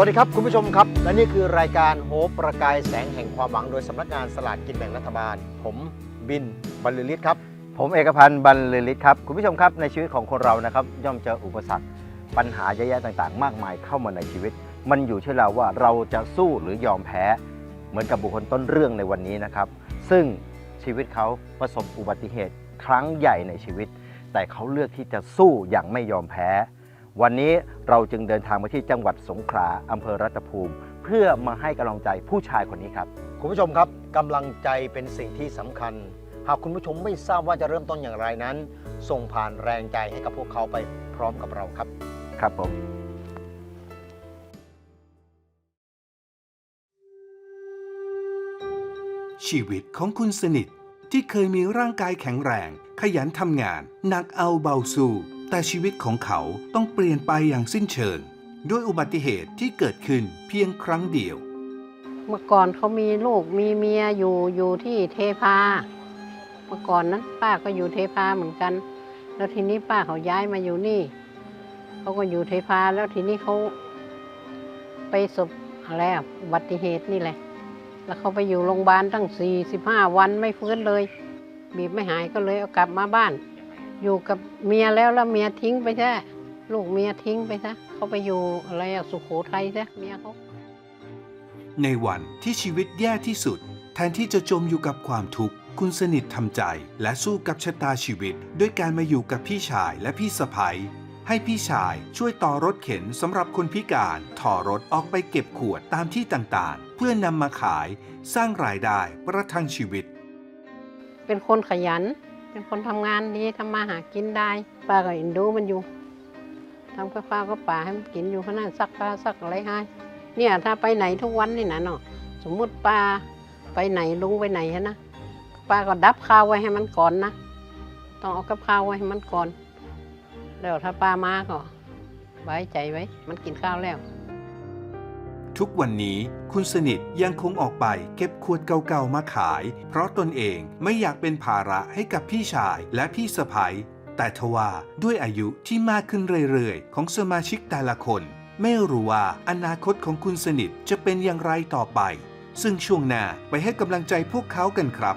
วัสดีครับคุณผู้ชมครับ และนี่คือรายการโฮปประกายแสงแห่งความหวังโดยสำนักงานสลากกินแบ่งรัฐบาล ผมบินบรรลือฤทธิ์ครับ ผมเอกพันธ์บรรลือฤทธิ์ครับ คุณผู้ชมครับในชีวิตของคนเรานะครับย่อมเจออุปสรรค ปัญหาเยอะแยะต่างๆ มากมายเข้ามาในชีวิต มันอยู่ที่เราว่าเราจะสู้หรือยอมแพ้ เหมือนกับบุคคลต้นเรื่องในวันนี้นะครับ ซึ่งชีวิตเขาประสบอุบัติเหตุครั้งใหญ่ในชีวิต แต่เขาเลือกที่จะสู้อย่างไม่ยอมแพ้ วันนี้เราจึงเดินทางมาที่จังหวัดสงขลาอำเภอรัตภูมิ เพื่อมาให้กำลังใจผู้ชายคนนี้ครับ คุณผู้ชมครับกำลังใจเป็นสิ่งที่สำคัญ หากคุณผู้ชมไม่ทราบว่าจะเริ่มต้นอย่างไรนั้น ส่งผ่านแรงใจให้กับพวกเขาไปพร้อมกับเราครับ ครับผมชีวิตของคุณสนิทที่เคยมีร่างกายแข็งแรง ขยันทำงาน หนักเอาเบาสู้ แต่ชีวิตของเขาต้องเปลี่ยนไปอย่างสิ้นเชิง ด้วยอุบัติเหตุที่เกิดขึ้นเพียงครั้งเดียว เมื่อก่อนเขามีลูกมีเมียอยู่อยู่ที่เทพา เมื่อก่อนนั้นป้าก็อยู่เทพาเหมือนกัน แล้วทีนี้ป้าเขาย้ายมาอยู่นี่ เขาก็อยู่เทพาแล้วทีนี้เขาไปสบอะไรอะอุบัติเหตุนี่แหละ แล้วเขาไปอยู่โรงพยาบาลตั้งสี่สิบห้าวันไม่ฟื้นเลย บีบไม่หายก็เลยเอากลับมาบ้าน อยู่กับเมียแล้วแล้วเมียทิ้งไปซะลูกเมียทิ้งไปซะเขาไปอยู่อะไรอะสุโขทัยซะเมียเขาในวันที่ชีวิตแย่ที่สุด แทนที่จะจมอยู่กับความทุกข์คุณสนิททำใจและสู้กับชะตาชีวิต ด้วยการมาอยู่กับพี่ชายและพี่สะพ้ยให้พี่ชายช่วยต่อรถเข็นสำหรับคนพิการถอรถออกไปเก็บขวดตามที่ต่างๆ เพื่อนำมาขายสร้างรายได้ประทังชีวิต เป็นคนขยัน เป็นคนทำงานดีทำมาหากินได้ป้าก็เอ็นดูมันอยู่ทำข้าวฟ้าวก็ป่าให้มันกินอยู่ขนาดซักผ้าซักอะไรให้เนี่ยถ้าไปไหนทุกวันนี่นะเนาะสมมุติป้าไปไหนลุงไปไหนนะป้าก็ดับข้าวไว้ให้มันก่อนนะต้องเอากับข้าวไว้ให้มันก่อนแล้วถ้าป้ามาก็ไว้ใจไว้ มันกินข้าวแล้ว ทุกวันนี้คุณสนิทยังคงออกไปเก็บขวดเก่าๆมาขาย เพราะตนเองไม่อยากเป็นภาระให้กับพี่ชายและพี่สะพ้ยแต่ทว่าด้วยอายุที่มากขึ้นเรื่อยๆ ของสมาชิกแต่ละคน ไม่รู้ว่าอนาคตของคุณสนิทจะเป็นอย่างไรต่อไป ซึ่งช่วงหน้าไปให้กำลังใจพวกเขากันครับ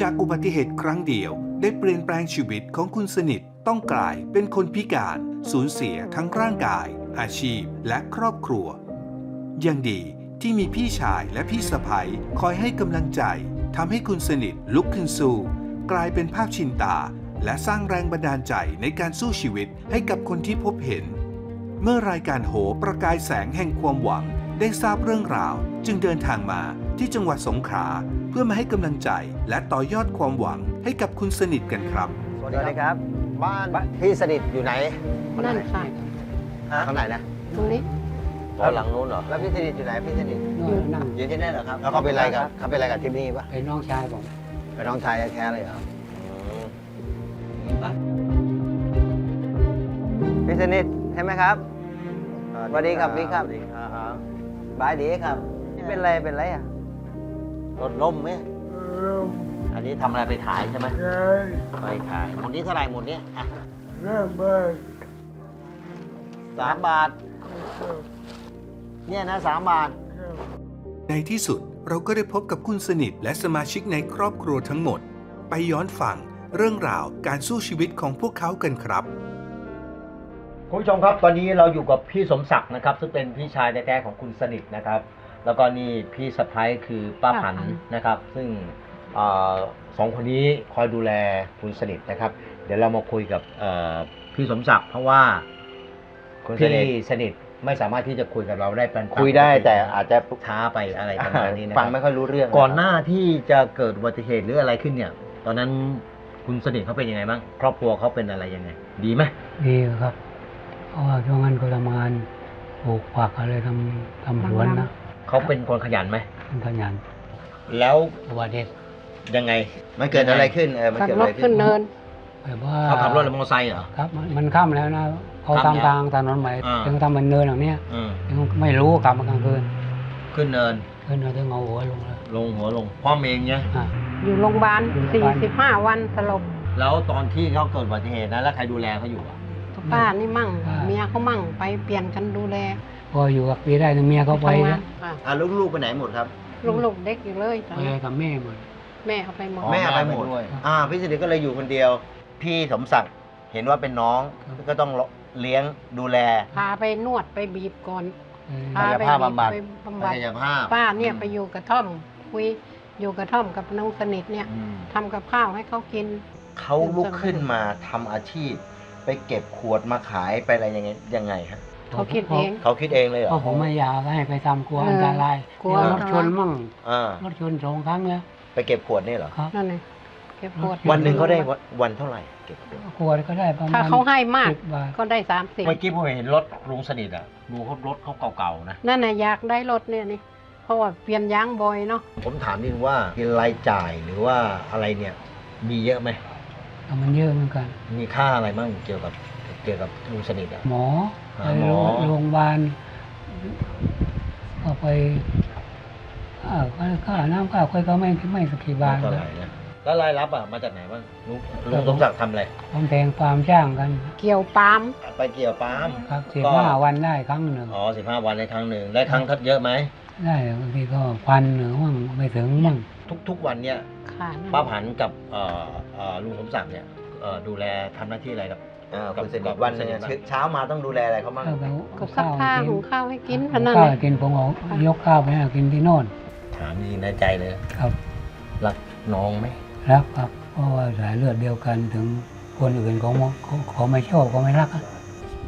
จากอุบัติเหตุครั้งเดียว ได้เปลี่ยนแปลงชีวิตของคุณสนิทต้องกลายเป็นคนพิการ สูญเสียทั้งร่างกาย อาชีพ และครอบครัว ยังดีที่มีพี่ชายและพี่สะใภ้คอยให้กำลังใจทำให้คุณสนิทลุกขึ้นสู้ กลายเป็นภาพชินตา และสร้างแรงบันดาลใจในการสู้ชีวิตให้กับคนที่พบเห็น เมื่อรายการโหประกายแสงแห่งความหวัง ได้ทราบเรื่องราว จึงเดินทางมาที่จังหวัดสงขลาเพื่อมาให้กำลังใจและต่อยอดความหวังให้กับคุณสนิทกันครับ สวัสสวัสดีครับ บ้านพี่สนิทอยู่ไหนนั่นค่ะข้างไหนนะตรงนี้อ๋อหลังนู้นเหรอ แล้วพี่สนิทอยู่ไหนพี่สนิทอยู่อยู่ที่นั่นเหรอครับ แล้วเขาเป็นอะไรกับเขาเป็นอะไรกับที่นี่ปะเป็นน้องชายผมเป็นน้องชายแท้ๆเลยเหรอพี่สนิทใช่ไหมครับสวัสดีครับพี่ครับสวัสดีครั บบายดีครับนี่เป็นอะไรเป็นอะไรอะ รถล้มไหมอันนี้ทำอะไรไปขายใช่ไหมไปขายหมดนี้เท่าไหร่หมดนี้อะสามบาท เนี่ยนะสามบาท ในที่สุดเราก็ได้พบกับคุณสนิทและสมาชิกในครอบครัวทั้งหมด ไปย้อนฟังเรื่องราวการสู้ชีวิตของพวกเขากันครับ คุณผู้ชมครับตอนนี้เราอยู่กับพี่สมศักดิ์นะครับ ซึ่งเป็นพี่ชายแท้ๆของคุณสนิทนะครับ แล้วก็นี่พี่สะพ้ายคือป้าป้าพัผันนธุ์นะครับ ซึ่งเอ่อสองคนนี้คอยดูแลคุณสนิทนะครับ เดี๋ยวเรามาคุยกับเอ่อพี่สมศักดิ์เพราะว่าคุณสพี่นิทสนิทไม่สามารถที่จะคุยกับเราได้เป็นคุยได้แต่อาจจะช้าไปอะไรประมาณนี้นะฟังไม่ค่อยรู้เรื่องก่อนหน้าที่จะเกิดอุบัติเหตุหรืออะไรขึ้นเนี่ย ตอนนั้นคุณสนิทเขาเป็นยังไงบ้างครอบครัวเขาเป็นอะไรยังไง ดีไหม ดีครับ เพราะว่าช่วงนั้นก็ทำงานปลูกผักอะไรทำทำสวนนะเขาเป็นคนขยันไหมทำขยันแล้วอุบัติเหตุยังไง มันเกิดอะไรขึ้นเออมันขับเกิดรอะถไรขึ้ขึ้นนเนิน แบบว่าเขาขับรถหรือมอเตอร์ไซค์เหรอ ครับมันมันค่ำแล้วนะเขาค่ำแล้วทำทางถนนใหม่อ่า ถึงทำเป็นเนินอย่างเนี้ยอืมถึงไม่รู้กลับมากลางคืนขึ้นเนินขึ้นมาถึงเอาหัวลงแล้วลงหัวลงพ่อเมงเนี่ยอะ อยู่โรงพยาบาลอยู่โรงพยาบาล 45 วันสลบแล้วตอนที่เขาเกิดอุบัติเหตุนะแล้วใครดูแลเขาอยู่อะ ป้านี่มั่งเมียเขามั่งไปเปลี่ยนกันดูแลพออยู่กับปีได้ถึงเมียเขาไปทำงาแล้นวอะอะลูกๆไปไหนหมดครับ ลูกๆเด็กอยู่เลยตอนไปนี้กับแม่หมด แม่เอาไปหมด อ๋อ แม่เอาไปหมดแม่ไปด้วย อ่าพี่สนิทก็เลยอยู่คนเดียว พี่สมศักดิ์เห็นว่าเป็นน้องก็ต้องเลี้ยงดูแล พาไปนวดไปบีบก่อนเออพาไปกายภาพบำบัด ไปบำบัด กายภาพป้าเนี่ยไปอยู่กระท่อม คุยอยู่กระท่อมกับน้องสนิทเนี่ยอืมทำกับข้าวให้เขากิน เขาลุกขึ้นมาทำอาชีพ ไปเก็บขวดมาขายไปอะไรยังไงยังไงฮะเขาคิดเอง เขาคิดเองเลยเหรเพอราะผมไม่อยากให้ไปทำกลัวเอออัอันตรายกลัว เดี๋ยรถชนมั่งอ่า รถชนสองครั้งแล้วไปเก็บขวดนี่เหรอ ครับ นั่นเลยเก็บปวดวันหนึ่งเขาได้วันวันเท่าไหร่เก็บขวดกลัวก็ได้ประมาณถ้าเขาให้มาก สิบบาทก็ได้สามสิบเมื่อกี้ผมเห็นรถลุงสนิทอะดูเขารถเขาเก่าๆนะ นั่นน่ะอยากได้รถเนี่ยนี่เพราะว่าเปลี่ยนยางบ่อยเนาะผมถามนิดนึงว่ากินรายจ่ายหรือว่าอะไรเนี่ย มีเยอะไหม แต่มันเยอะเหมือนกัน มีค่าอะไรบ้างเกี่ยวกับเกี่ยวกับลุงสนิทอะ หมอหาไปหมอ โรงพยาบาลก็ไปค่าค่าค่าน้ำค่าไฟก็ไม่ไม่สักกี่บาทเท่าไหร่นะแล้วรายรับอะมาจากไหนบ้างลุงลุงสมศักดิ์ทำอะไรทำแพงฟาร์มจ้างกัน เกี่ยวปาล์มไปเกี่ยวปาล์ม ครับสิบก็ ห้าวันได้ครั้งหนึ่งอ๋อสิบห้าวันในครั้งหนึ่งได้ครั้งเยอะไหมได้บางทีก็พันหรือมั่งไม่ถึงมั่ง ทุกๆวันเนี่ยค่ะนั่นป้าผันกับเอ่อเอ่อลุงสมศักดิ์เนี่ยเอ่อดูแลทำหน้าที่อะไรครับกับสนิทวันหนึงอะเช้ามาต้องดูแลอะไรเขาบ้างก็ไปก็ซักผ้าหุงข้าวให้กินหุเท่างนั้นข้าวเลยให้กินผมเอายกข้าวไปให้กินที่โน่นถามจริงในใจเลยนะครับรักน้องไหมรักครับ เพราะว่าสายเลือดเดียวกันถึงคนอื่นเขาเขาเขาไม่ชอบเขาไม่รักอะ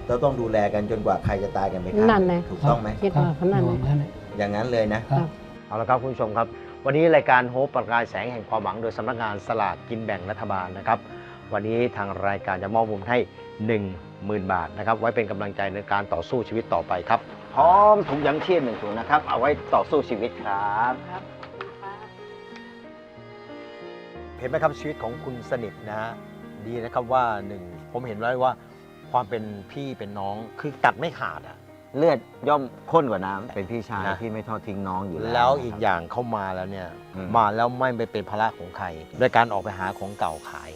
เราต้องดูแลกันจนกว่าใครจะตายกันไปข้างนั่นเลยถูกต้องไหม คิดว่าเพราะนั่นอเลยย่างนั้นอย่างนั้นเลยนะ ครับ เอาละครับคุณผู้ชมครับ วันนี้รายการโฮปประกายแสงแห่งความหวังโดยสำนักงานสลากกินแบ่งรัฐบาลนะครับ วันนี้ทางรายการจะมอบมุมให้ 10,000 บาทนะครับ ไว้เป็นกำลังใจในการต่อสู้ชีวิตต่อไปครับ พร้อมถุงยังชีพหนึ่งถุงนะครับ เอาไว้ต่อสู้ชีวิตครับ เห็นไหมครับชีวิตของคุณสนิทนะฮะดีนะครับว่าหนึ่งผมเห็นแล้วว่าความเป็นพี่เป็นน้องคือตัดไม่ขาดอะ เลือดย่อมข้นกว่าน้ำเป็นพี่ชายนะ ที่ไม่ทอดทิ้งน้องอยู่แล้วแล้วอีกอย่างเข้ามาแล้วเนี่ย อืม มาแล้วไม่ไปเป็นภาระของใครด้วยการออกไปหาของเก่าขาย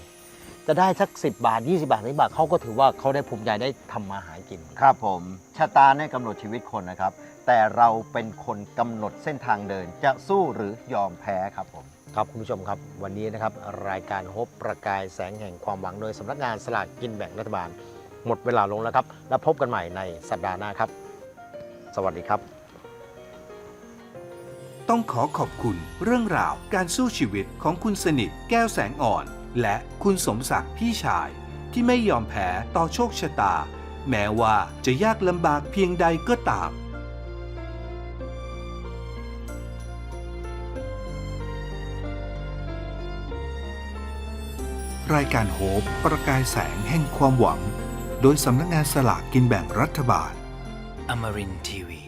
จะได้สัก 10 บาท 20 บาท30บาทเขาก็ถือว่าเขาได้ภูมิใจได้ทำมาหากิน ครับผมชะตาเนี่ยกำหนดชีวิตคนนะครับ แต่เราเป็นคนกำหนดเส้นทางเดินจะสู้หรือยอมแพ้ครับผม ครับคุณผู้ชมครับ วันนี้นะครับ รายการโฮปประกายแสงแห่งความหวังโดยสำนักงานสลากกินแบ่งรัฐบาล หมดเวลาลงแล้วครับ แล้วพบกันใหม่ในสัปดาห์หน้าครับ สวัสดีครับ ต้องขอขอบคุณเรื่องราวการสู้ชีวิตของคุณสนิทแก้วแสงอ่อน และคุณสมศักดิ์พี่ชาย ที่ไม่ยอมแพ้ต่อโชคชะตา แม้ว่าจะยากลำบากเพียงใดก็ตามรายการโฮปประกายแสงแห่งความหวัง โดยสำนักงานสลากกินแบ่งรัฐบาล Amarin Tiwi.